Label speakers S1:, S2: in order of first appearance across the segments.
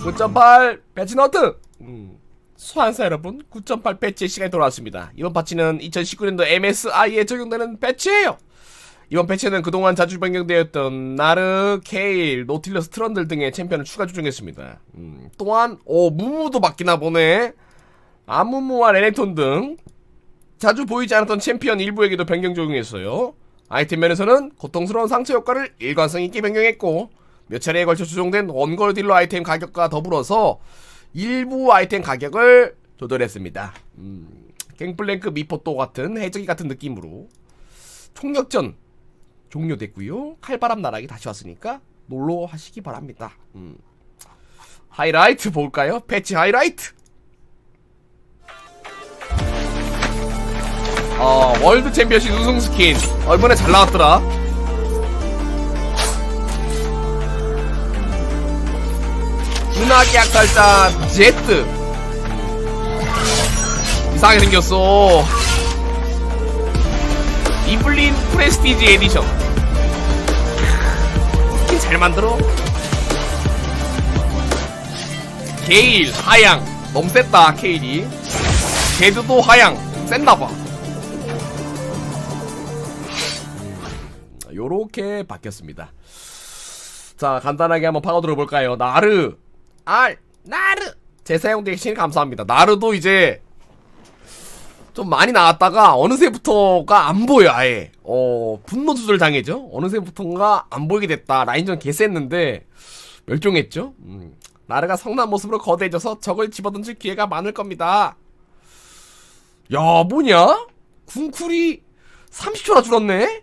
S1: 9.8 배치 너트. 음, 수환사 여러분 9.8 배치 시간이 돌아왔습니다. 이번 파치는 2019년도 MSI에 적용되는 배치예요. 이번 배치는 그동안 자주 변경되었던 나르, 케일, 노틸러스, 트런들 등의 챔피언을 추가 조정했습니다. 음, 또한 오 무무도 바뀌나 보네. 아무무와 레넥톤 등 자주 보이지 않았던 챔피언 일부에게도 변경 적용했어요 아이템 면에서는 고통스러운 상처 효과를 일관성 있게 변경했고 몇 차례에 걸쳐 조정된 원골 딜러 아이템 가격과 더불어서 일부 아이템 가격을 조절했습니다. 음, 갱플랭크 미포또 같은 해적이 같은 느낌으로 총력전 종료됐고요. 칼바람 나락이 다시 왔으니까 놀러 하시기 바랍니다. 음. 하이라이트 볼까요? 패치 하이라이트. 어, 월드 챔피언십 우승 스킨. 얼마나 잘 나왔더라. 은하계 약살자 제트 이상하게 생겼어. 이블린 프레스티지 에디션. 스킨 잘 만들어. 게일 하양. 너무 셌다 케일이. 제드도 하양. 센다봐 요렇게 바뀌었습니다. 자 간단하게 한번 파고들어 볼까요? 나르. 알. 나르. 재사용 대신 감사합니다. 나르도 이제 좀 많이 나왔다가 어느새부터가 안 보여 아예. 어 분노 조절 당해죠? 어느새부터가 안 보이게 됐다. 라인전 개셌는데 멸종했죠? 음. 나르가 성난 모습으로 거대해져서 적을 집어던질 기회가 많을 겁니다. 야 뭐냐? 궁쿨이 30초나 줄었네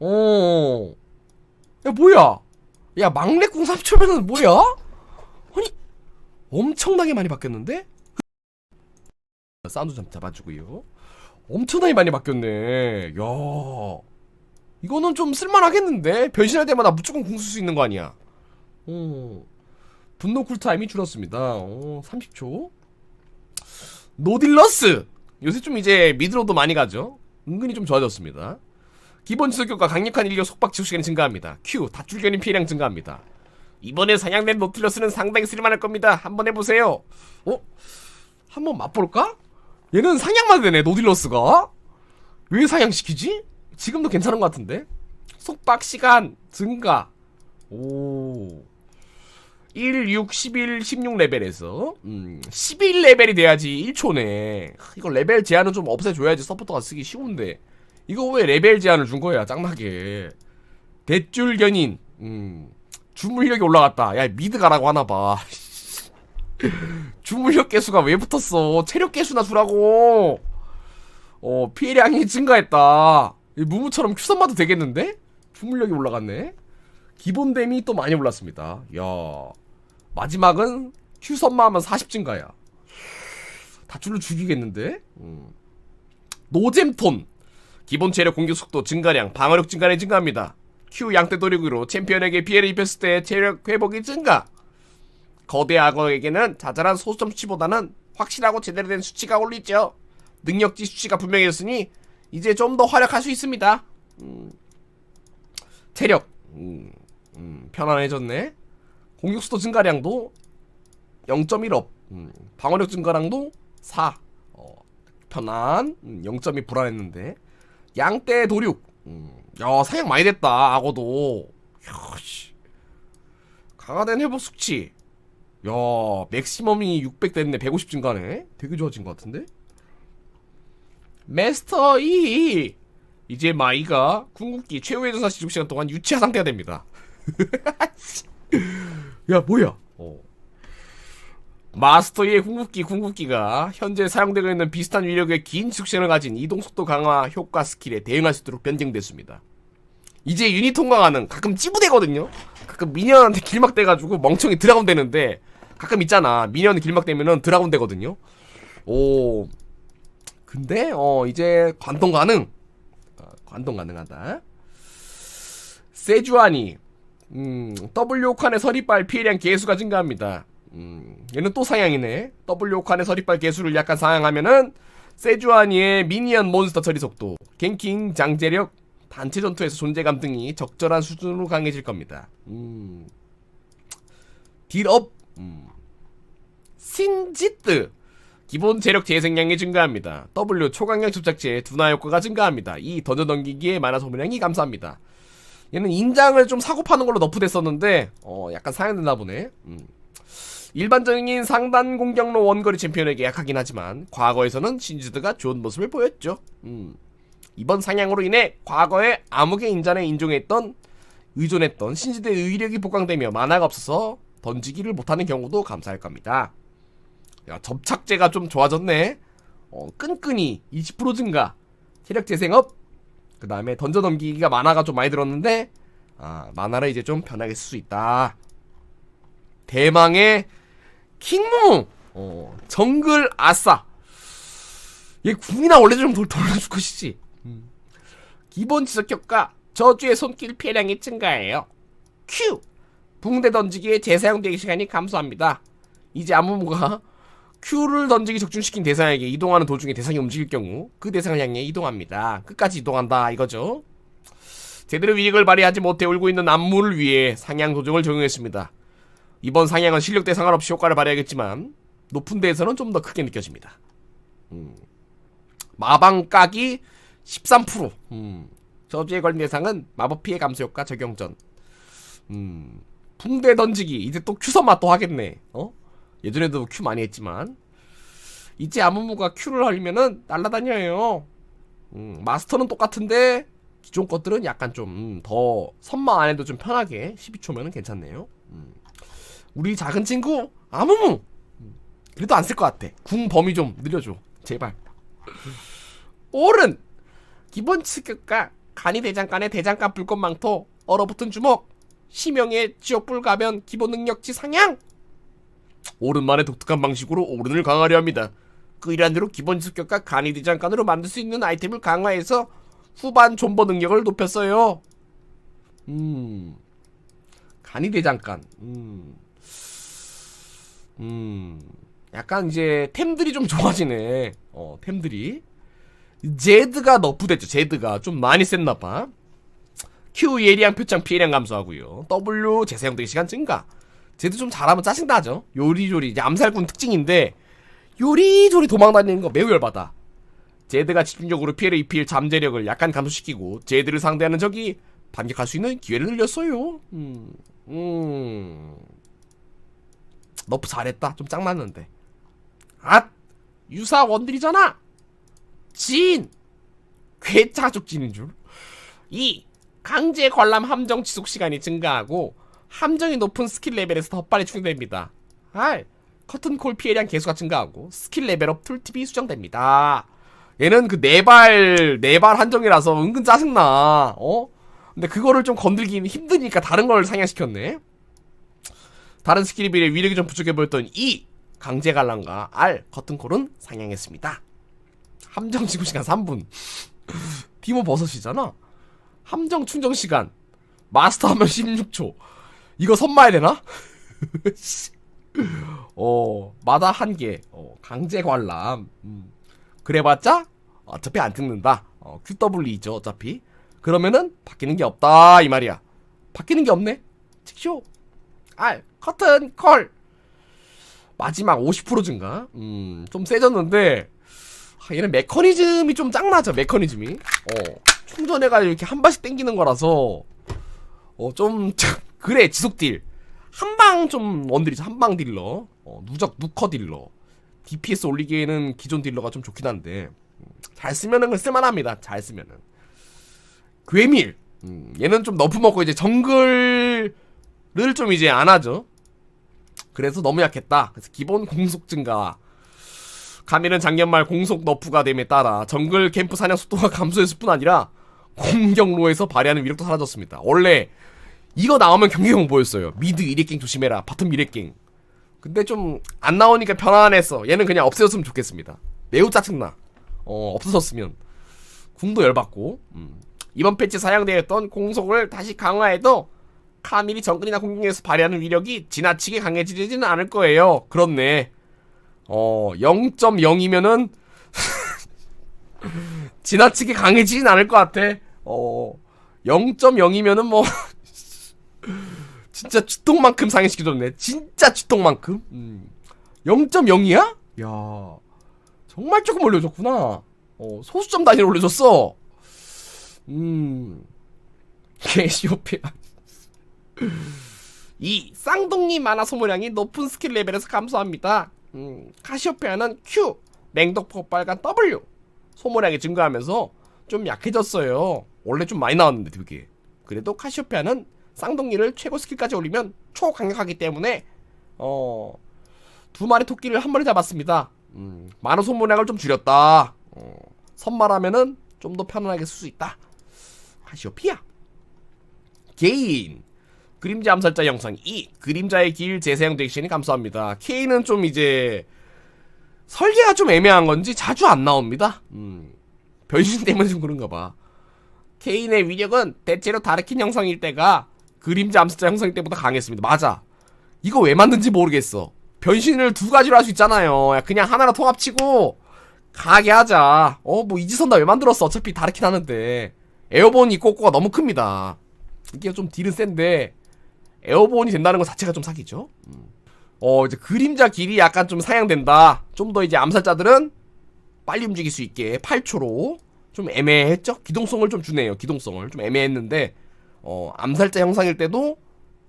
S1: 어. 야, 뭐야? 야, 막내궁 3초면은 뭐야? 아니, 엄청나게 많이 바뀌었는데? 사운드 좀 잡아주고요. 엄청나게 많이 바뀌었네. 야, 이거는 좀 쓸만하겠는데? 변신할 때마다 무조건 궁 쓸 수 있는 거 아니야? 어. 분노 쿨타임이 줄었습니다. 어, 30초. 노딜러스! 요새 좀 이제 미드로도 많이 가죠? 은근히 좀 좋아졌습니다. 기본 지속효과 강력한 인력 속박 지속 시간이 증가합니다. Q 다줄 견인 피해량 증가합니다. 이번에 사냥된 노틸러스는 상당히 쓸만할 겁니다. 한번 해보세요. 어? 한번 맛볼까? 얘는 사냥만 되네 노딜러스가. 왜 사냥시키지? 지금도 괜찮은 것 같은데. 속박 시간 증가. 오. 1, 6, 11, 16레벨에서 음, 11레벨이 돼야지 1초네. 이거 레벨 제한은 좀 없애줘야지 서포터가 쓰기 쉬운데. 이거 왜 레벨 제한을 준 거야 짱나게? 대줄 견인. 음. 주물력이 올라갔다. 야 미드 가라고 하나봐. 주물력 개수가 왜 붙었어? 체력 개수나 주라고. 어 피해량이 증가했다. 이 무무처럼 큐선 봐도 되겠는데? 주물력이 올라갔네. 기본 댐이 또 많이 올랐습니다. 야. 마지막은 큐선만 하면 40 증가야. 다 줄로 죽이겠는데? 음. 노잼톤 기본 체력 공격 속도 증가량, 방어력 증가량이 증가합니다. Q 양대 도력으로 챔피언에게 피해를 입혔을 때 체력 회복이 증가. 거대 악어에게는 자잘한 소수점 수치보다는 확실하고 제대로 된 수치가 올리죠. 능력치 수치가 분명해졌으니 이제 좀 더 활약할 수 있습니다. 음, 체력 음, 음, 편안해졌네. 공격 속도 증가량도 0.1업, 음, 방어력 증가량도 4. 어, 편안, 음, 0.2 불안했는데. 양떼 도륙. 음. 야, 사냥 많이 됐다, 악어도. 야, 씨. 강화된 회복 수치. 야, 맥시멈이 600 됐네. 150 증가네. 되게 좋아진 것 같은데? 메스터 2! 이제 마이가 궁극기 최후의 전사 시중 시간 동안 유치화 상태가 됩니다. 야, 뭐야? 어. 마스터의 궁극기 궁극기가 현재 사용되고 있는 비슷한 위력의 긴 숙성을 가진 이동속도 강화 효과 스킬에 대응할 수 있도록 변경됐습니다. 이제 유닛 통과 가능. 가끔 찌부대거든요. 가끔 미니언한테 길막돼가지고 멍청이 드라곤 되는데 가끔 있잖아. 미니언 길막되면은 드라곤 되거든요. 오. 근데 어 이제 관통 가능. 어, 관통 가능하다. 세주아니 음, W 칸의 서리빨 피해량 개수가 증가합니다. 음, 얘는 또 상향이네. W 칸의 서리빨 개수를 약간 상향하면은 세주아니의 미니언 몬스터 처리 속도, 갱킹 장제력, 단체 전투에서 존재감 등이 적절한 수준으로 강해질 겁니다. 음. 딜업 음. 신지트 기본 체력 재생량이 증가합니다. W 초강력 접착제 둔화 효과가 증가합니다. 이 던져 넘기기의 만화 소모량이 감소합니다. 얘는 인장을 좀 사고 파는 걸로 너프됐었는데 어 약간 사양됐나 보네. 음. 일반적인 상단 공격로 원거리 챔피언에게 약하긴 하지만 과거에서는 신지드가 좋은 모습을 보였죠. 음. 이번 상향으로 인해 과거에 암흑의 인잔에 인종했던 의존했던 신지드의 의력이 복강되며 만화가 없어서 던지기를 못하는 경우도 감사할 겁니다. 야 접착제가 좀 좋아졌네. 어, 끈끈이 20% 증가, 체력 재생업. 그 다음에 던져 넘기기가 만화가 좀 많이 들었는데 아 만화를 이제 좀 편하게 쓸 수 있다. 대망의 킹무 어, 정글 아싸. 얘 궁이나 원래 좀 돌, 돌려줄 것이지. 음. 기본 지속 효과 저주의 손길 피해량이 증가해요. 큐 붕대 던지기에 재사용되기 시간이 감소합니다. 이제 아무무가 Q를 던지기 적중시킨 대상에게 이동하는 도중에 대상이 움직일 경우 그 대상을 향해 이동합니다. 끝까지 이동한다 이거죠. 제대로 위력을 발휘하지 못해 울고 있는 안무를 위해 상향 조정을 적용했습니다. 이번 상향은 실력대 상관없이 효과를 발휘하겠지만 높은 데에서는 좀 더 크게 느껴집니다. 음. 마방 까기 13%. 음. 저주에 걸린 대상은 마법 피해 감소 효과 적용 전. 음. 붕대 던지기 이제 또 큐선 맛도 하겠네. 어? 예전에도 큐 많이 했지만 이제 아무무가 큐를 하려면은 날라다녀요. 음, 마스터는 똑같은데 기존 것들은 약간 좀 더 선마 안 해도 좀 편하게 12초면은 괜찮네요. 음. 우리 작은 친구 아무무 음, 그래도 안 쓸 것 같아. 궁 범위 좀 늘려줘 제발. 오른 기본 습격과 간이 대장간의 대장간 불꽃망토 얼어붙은 주먹 심형의 지옥불 가면 기본 능력치 상향 오른만의 독특한 방식으로 오른을 강화하려 합니다. 그 일한 대로 기본 습격과 간이 대장간으로 만들 수 있는 아이템을 강화해서 후반 존버 능력을 높였어요. 음. 간이 대장간. 음. 음. 약간 이제 템들이 좀 좋아지네. 어, 템들이. 제드가 너프됐죠. 제드가 좀 많이 셌나봐. Q 예리한 표창 피해량 감소하고요. W 재사용되기 시간 증가. 쟤도 좀 잘하면 짜증나죠. 요리조리 이제 암살꾼 특징인데 요리조리 도망다니는 거 매우 열받아. 제드가 집중적으로 피해를 입힐 잠재력을 약간 감소시키고 제드를 상대하는 적이 반격할 수 있는 기회를 늘렸어요. 음, 음. 너프 잘했다. 좀짱 맞는데. 앗! 유사 원딜이잖아! 진! 괴짜족 지는 줄. 2. 강제 관람 함정 지속 시간이 증가하고 함정이 높은 스킬 레벨에서 더 빨리 충전됩니다. 알 커튼콜 피해량 개수가 증가하고 스킬 레벨업 툴팁이 수정됩니다. 얘는 그 네발 네발 한정이라서 은근 짜증나. 어? 근데 그거를 좀 건들기 힘드니까 다른 걸 상향시켰네. 다른 스킬에 비해 위력이 좀 부족해 보였던 이 강제 관람과 R 커튼콜은 상향했습니다. 함정 지구 시간 3분. 티모 버섯이잖아. 함정 충전 시간 마스터 하면 16초. 이거 선마야 되나? 어, 마다 한 개. 어, 강제 관람. 음. 그래봤자 어차피 안 찍는다. 어, QW이죠, 어차피. 그러면은 바뀌는 게 없다 이 말이야. 바뀌는 게 없네. 직쇼. 알 커튼 콜. 마지막 50% 증가. 음, 좀 세졌는데 아, 얘는 메커니즘이 좀 짱나죠. 메커니즘이. 어, 충전해가 이렇게 한 발씩 땡기는 거라서 어, 좀 그래 지속 딜. 한 방 좀 원딜이죠. 한 방 딜러. 어, 누적 누커 딜러. DPS 올리기에는 기존 딜러가 좀 좋긴 한데 음, 잘 쓰면은 쓸만합니다. 잘 쓰면은. 괴밀. 음, 얘는 좀 너프 먹고 이제 정글 을좀 이제 안 하죠. 그래서 너무 약했다. 그래서 기본 공속 증가. 가밀은 작년 말 공속 너프가 됨에 따라 정글 캠프 사냥 속도가 감소했을 뿐 아니라 공격로에서 발휘하는 위력도 사라졌습니다. 원래 이거 나오면 경기 공보였어요. 미드 1위갱 조심해라. 바텀 1위갱. 근데 좀 안 나오니까 편안했어. 얘는 그냥 없애졌으면 좋겠습니다. 매우 짜증나. 어, 없어졌으면. 궁도 열받고. 음. 이번 패치 사용되었던 공속을 다시 강화해도 카밀이 정근이나 공격에서 발휘하는 위력이 지나치게 강해지지는 않을 거예요. 그렇네. 어, 0.0이면은 지나치게 강해지진 않을 것 같아. 어, 0.0이면은 뭐 진짜 쥐통만큼 상해시켜줬네. 진짜 쥐통만큼? 음. 0.0이야? 야, 정말 조금 올려줬구나. 어, 소수점 단위로 올려줬어. 음, 개시오페야. 2. 쌍둥이 만화 소모량이 높은 스킬 레벨에서 감소합니다. 음, 카시오페아는 Q, 맹독 폭발간 W 소모량이 증가하면서 좀 약해졌어요. 원래 좀 많이 나왔는데 되게. 그래도 카시오페아는 쌍둥이를 최고 스킬까지 올리면 초강력하기 때문에 어, 두 마리 토끼를 한 마리 잡았습니다. 음, 만화 소모량을 좀 줄였다. 어, 선말하면 좀더 편안하게 쓸 수 있다. 카시오피아. 개인 그림자 암살자 영상 2. 그림자의 길 재사용 덱션이 감사합니다. K는 좀 이제 설계가 좀 애매한 건지 자주 안 나옵니다. 음. 변신 때문에 좀 그런가 봐. 케인의 위력은 대체로 다르킨 형성일 때가 그림자 암살자 형성일 때보다 강했습니다. 맞아. 이거 왜 만든지 모르겠어. 변신을 두 가지로 할 수 있잖아요. 야, 그냥 하나로 통합치고 가게 하자. 어, 뭐 이지선다 왜 만들었어? 어차피 다르킨 하는데. 에어본이 꼬꼬가 너무 큽니다. 이게 좀 딜은 센데 에어본이 된다는 것 자체가 좀 사기죠. 음. 어, 이제 그림자 길이 약간 좀 사양된다. 좀 더 이제 암살자들은 빨리 움직일 수 있게 8초로 좀 애매했죠? 기동성을 좀 주네요. 기동성을 좀 애매했는데 어, 암살자 형상일 때도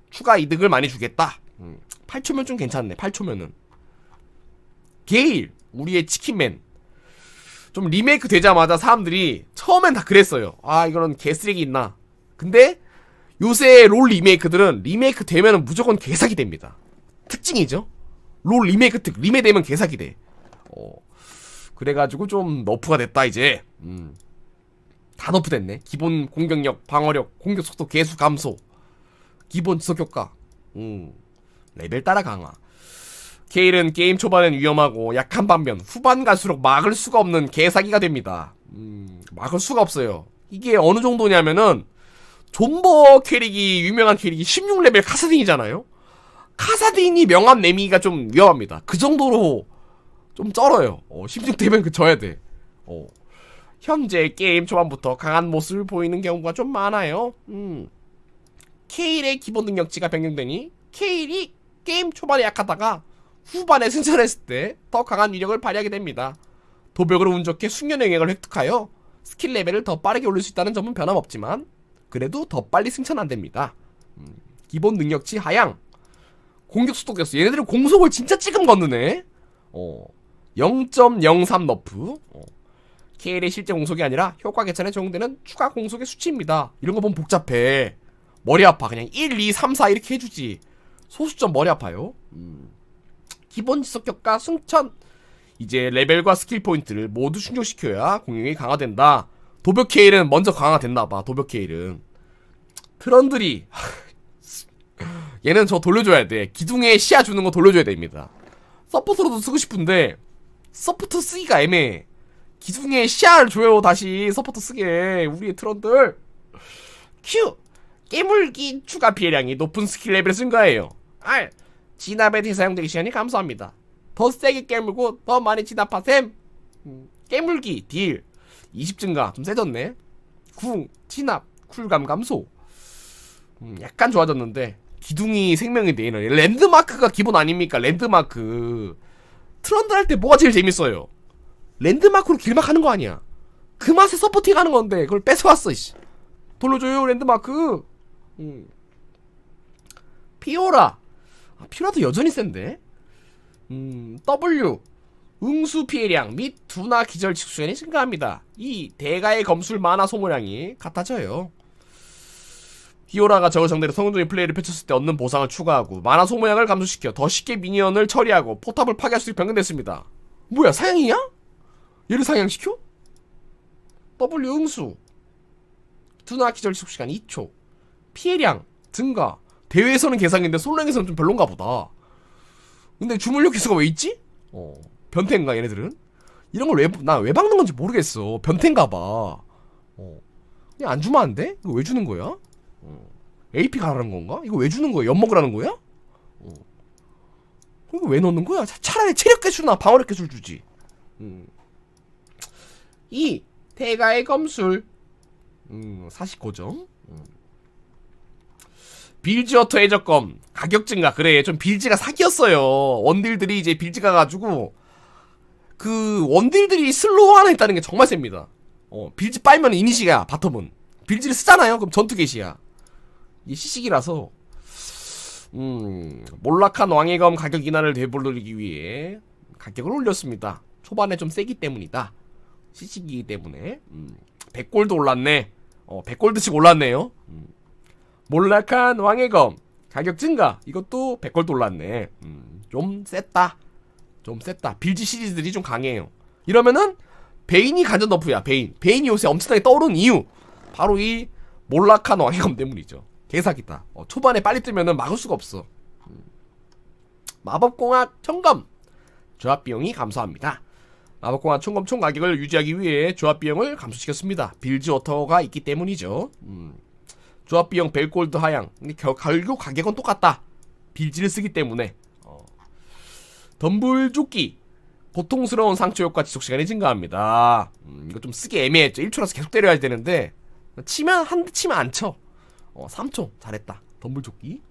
S1: 추가 이득을 많이 주겠다. 음, 8초면 좀 괜찮네. 8초면은 게일 우리의 치킨맨 좀 리메이크 되자마자 사람들이 처음엔 다 그랬어요. 아 이거는 개쓰레기 있나. 근데 요새 롤 리메이크들은 리메이크 되면은 무조건 개사기 됩니다. 특징이죠. 롤 리메이크 특 리메 되면 개사기 돼. 어, 그래가지고 좀 너프가 됐다 이제. 음. 다 너프 됐네. 기본 공격력, 방어력, 공격 속도 개수 감소. 기본 지속 효과. 음. 레벨 따라 강화. 케일은 게임 초반엔 위험하고 약한 반면 후반 갈수록 막을 수가 없는 개사기가 됩니다. 음, 막을 수가 없어요. 이게 어느 정도냐면은 존버 캐릭이 유명한 캐릭이 16레벨 카사딘이잖아요. 카사딘이 명함 내미기가 좀 위험합니다. 그 정도로 좀 쩔어요. 어, 16되면 그 져야 돼. 어. 현재 게임 초반부터 강한 모습을 보이는 경우가 좀 많아요. 음. 케일의 기본 능력치가 변경되니 케일이 게임 초반에 약하다가 후반에 승천했을 때 더 강한 위력을 발휘하게 됩니다. 도벽으로 운 좋게 숙련 영역을 획득하여 스킬 레벨을 더 빠르게 올릴 수 있다는 점은 변함없지만 그래도 더 빨리 승천 안 됩니다. 음, 기본 능력치 하향. 공격 속도 꼈어. 얘네들은 공속을 진짜 찌금 걷느네. 어. 0.03 너프. 어. KL의 실제 공속이 아니라 효과 개선에 적용되는 추가 공속의 수치입니다. 이런 거 보면 복잡해. 머리 아파. 그냥 1, 2, 3, 4 이렇게 해주지. 소수점 머리 아파요. 음. 기본 지속 효과 승천. 이제 레벨과 스킬 포인트를 모두 충족시켜야 공격이 강화된다. 도벽 케일은 먼저 강화됐나봐. 도벽 케일은 트런들이 얘는 저 돌려줘야 돼. 기둥에 시야 주는 거 돌려줘야 됩니다. 서포트로도 쓰고 싶은데 서포트 쓰기가 애매해. 기둥에 시야를 줘요 다시 서포트 쓰게 우리의 트런들. Q 깨물기 추가 피해량이 높은 스킬 레벨을 증가해요. R 진압에 대사용되기 시간이 감소합니다. 더 세게 깨물고 더 많이 진압하셈. 음, 깨물기 딜 20 증가 좀 세졌네. 궁 진압 쿨감 감소. 음, 약간 좋아졌는데 기둥이 생명인데 얘는 랜드마크가 기본 아닙니까? 랜드마크. 트런드 할 때 뭐가 제일 재밌어요? 랜드마크로 길막 하는 거 아니야. 그 맛에 서포팅 하는 건데 그걸 뺏어왔어 씨. 돌려줘요 랜드마크. 음. 피오라. 아, 피오라도 여전히 센데. 음, W. 응수 피해량 및 두나 기절 직수연이 증가합니다. 이 대가의 검술 만화 소모량이 같아져요. 히오라가 저거 상대로 성공적인 플레이를 펼쳤을 때 얻는 보상을 추가하고 만화 소모량을 감소시켜 더 쉽게 미니언을 처리하고 포탑을 파괴할 수 있게 변경됐습니다. 뭐야 사양이야? 얘를 상향시켜? W 응수 두나 기절 지속 시간 2초 피해량 증가 대회에서는 개상인데 솔랭에서는 좀 별론가 보다. 근데 주물력 기수가 왜 있지? 어 변태인가 얘네들은? 이런 걸 왜나왜 박는 건지 모르겠어. 변태인가 봐. 어 그냥 안 주면 안 돼? 이거 왜 주는 거야? 어. AP 가라는 건가? 이거 왜 주는 거야? 엿 먹으라는 거야? 어. 이거 왜 넣는 거야? 차- 차라리 체력 개수나 방어력 개수를 주지. 음. 이 대가의 검술. 음, 49점. 음. 빌지어터 해적검 가격 증가 그래 좀 빌지가 사기였어요 원딜들이 이제 빌지 가 가지고 그 원딜들이 슬로우 하나 했다는 게 정말 셉니다. 어 빌지 빨면 이니시가 바텀은. 빌지를 쓰잖아요. 그럼 전투 개시야. 이게 시식이라서. 음 몰락한 왕의 검 가격 인하를 되돌리기 위해 가격을 올렸습니다. 초반에 좀 세기 때문이다. 시식이기 때문에. 음, 100골드 올랐네. 어 100골드씩 올랐네요. 음. 몰락한 왕의 검 가격 증가. 이것도 100골드 올랐네. 음, 좀 셌다 좀 셌다. 빌지 시리즈들이 좀 강해요. 이러면은 베인이 간전 너프야 베인. 베인이 요새 엄청나게 떠오른 이유. 바로 이 몰락한 왕의 검 때문이죠. 개사기다. 어, 초반에 빨리 뜨면은 막을 수가 없어. 음. 마법공학 청검. 조합 비용이 감소합니다. 마법공학 총검 총 가격을 유지하기 위해 조합 비용을 감소시켰습니다. 빌즈 워터가 있기 때문이죠. 음. 조합 비용 벨골드 하향. 결국 가격은 똑같다. 빌지를 쓰기 때문에. 어. 덤불 조끼. 고통스러운 상처 효과 지속 시간이 증가합니다. 음, 이거 좀 쓰기 애매했죠. 1초라서 계속 때려야 되는데 치면 한 대 치면 안 쳐. 어, 3초 잘했다. 덤불 조끼.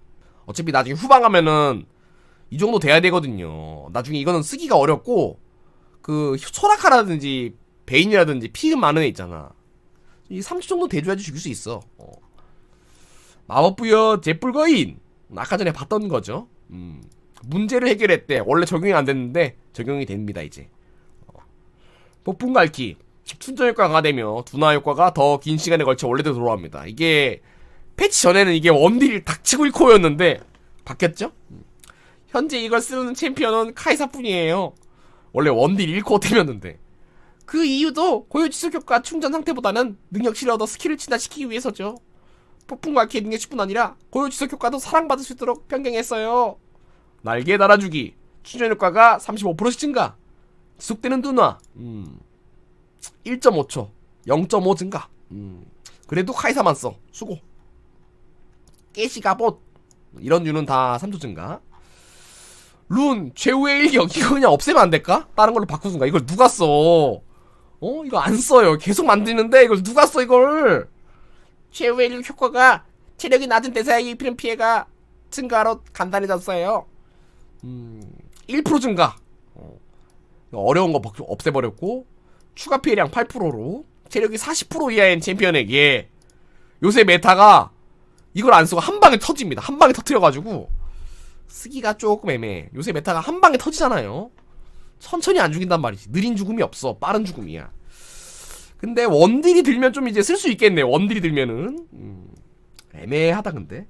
S1: 어차피 나중에 후방 하면은 이 정도 돼야 되거든요. 나중에 이거는 쓰기가 어렵고 그 소라카라든지 베인이라든지 피금 많은 애 있잖아. 이 3초 정도 대줘야지 죽일 수 있어. 어. 마법 부여 제뿔거인 아까 전에 봤던 거죠. 음. 문제를 해결했대. 원래 적용이 안 됐는데 적용이 됩니다 이제. 어. 폭풍 갈기 충전 효과가 강화되며 둔화 효과가 더 긴 시간에 걸쳐 원래대로 돌아옵니다. 이게 패치 전에는 이게 원딜 닥치고 1코였는데 바뀌었죠? 음. 현재 이걸 쓰는 챔피언은 카이사뿐이에요. 원래 원딜 1코 템이었는데 그 이유도 고유 지속 효과 충전 상태보다는 능력치를 얻어 스킬을 진화시키기 위해서죠. 폭풍과 기의 능력치뿐 아니라 고유 지속 효과도 사랑받을 수 있도록 변경했어요. 날개 달아주기. 충전 효과가 35%씩 증가. 지속되는 둔화. 음. 1.5초. 0.5 증가. 음. 그래도 카이사만 써 수고. 깨시가봇. 이런 류는 다 3초 증가. 룬 최후의 일격. 이거 그냥 없애면 안 될까? 다른 걸로 바꾸든가. 이걸 누가 써? 어? 이거 안 써요. 계속 만드는데 이걸 누가 써 이걸? 최후의 일격 효과가 체력이 낮은 대사에 입히는 피해가 증가로 간단해졌어요 음, 1% 증가 어, 어려운 거 벗- 없애버렸고 추가 피해량 8%로 체력이 40% 이하인 챔피언에게 요새 메타가 이걸 안 쓰고 한 방에 터집니다 한 방에 터트려가지고 쓰기가 조금 애매해. 요새 메타가 한 방에 터지잖아요. 천천히 안 죽인단 말이지. 느린 죽음이 없어. 빠른 죽음이야. 근데 원딜이 들면 좀 이제 쓸 수 있겠네. 원딜이 들면은 음, 애매하다 근데.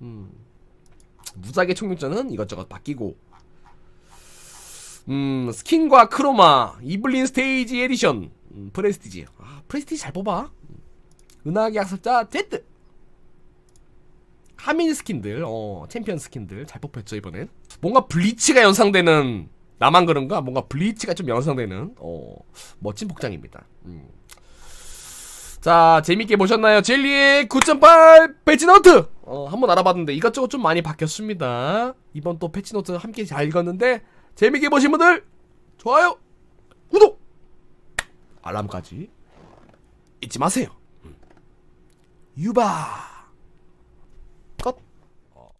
S1: 음, 무작위 총력전은 이것저것 바뀌고. 음, 스킨과 크로마, 이블린 스테이지 에디션, 음, 프레스티지. 아, 프레스티지 잘 뽑아. 음. 은하계 학습자 Z. 하민 스킨들, 어, 챔피언 스킨들 잘 뽑혔죠, 이번엔. 뭔가 블리치가 연상되는, 나만 그런가? 뭔가 블리치가 좀 연상되는, 어, 멋진 복장입니다. 음. 자, 재밌게 보셨나요? 젤리의 9.8 패치노트! 어, 한번 알아봤는데 이것저것 좀 많이 바뀌었습니다. 이번 또 패치노트 함께 잘 읽었는데, 재밌게 보신 분들, 좋아요, 구독, 알람까지 잊지 마세요. 음. 유바!